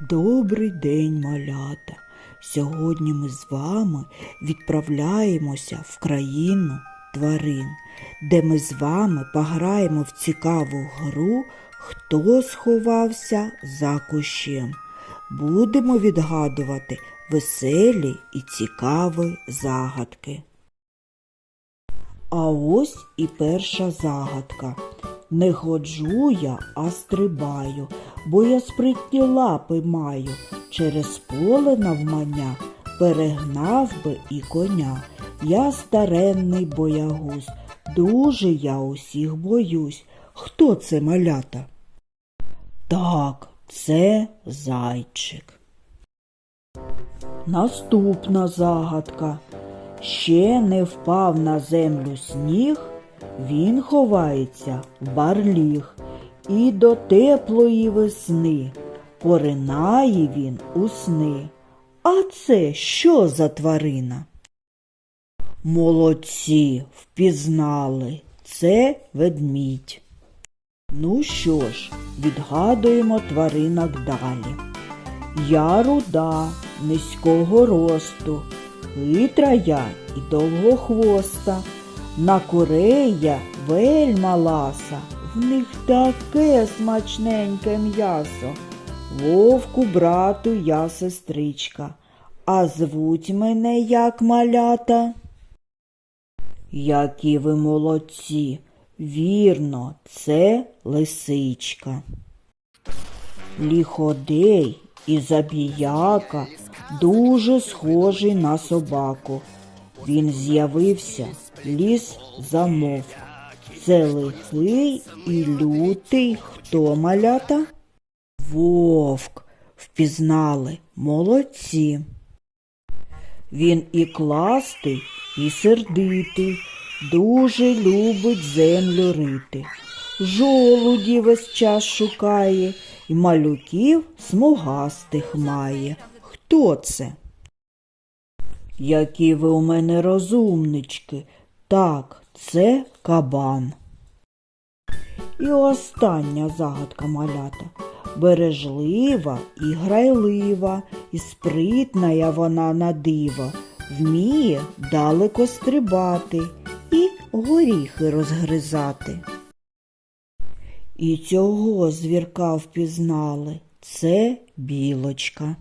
Добрий день, малята! Сьогодні ми з вами відправляємося в країну тварин, де ми з вами пограємо в цікаву гру Хто сховався за кущем. Будемо відгадувати веселі і цікаві загадки. А ось і перша загадка. Не ходжу я, а стрибаю, бо я спритні лапи маю. Через поле навмання перегнав би і коня. Я старенний боягуз, дуже я усіх боюсь. Хто це малята? Так, це зайчик. Наступна загадка. Ще не впав на землю сніг, він ховається в барліг, і до теплої весни поринає він у сни. А це що за тварина? Молодці, впізнали, це ведмідь. Ну що ж, відгадуємо тваринок далі. Я руда, низького росту, хитра я і довгохвоста, на курей я вельма ласа, в них таке смачненьке м'ясо. Вовку, брату, я сестричка, а звуть мене як малята. Які ви молодці, вірно, це лисичка. Ліходей і забіяка дуже схожий на собаку. Він з'явився, ліс замовк. Це лихий і лютий хто малята? Вовк. Впізнали, молодці. Він і кластий, і сердитий, дуже любить землю рити. Жолуді весь час шукає, і малюків смугастих має. Хто це? Які ви у мене розумнички. Так, це кабан. І остання загадка малята. Бережлива і грайлива, і спритна вона на диво, вміє далеко стрибати і горіхи розгризати. І цього звірка впізнали. Це білочка.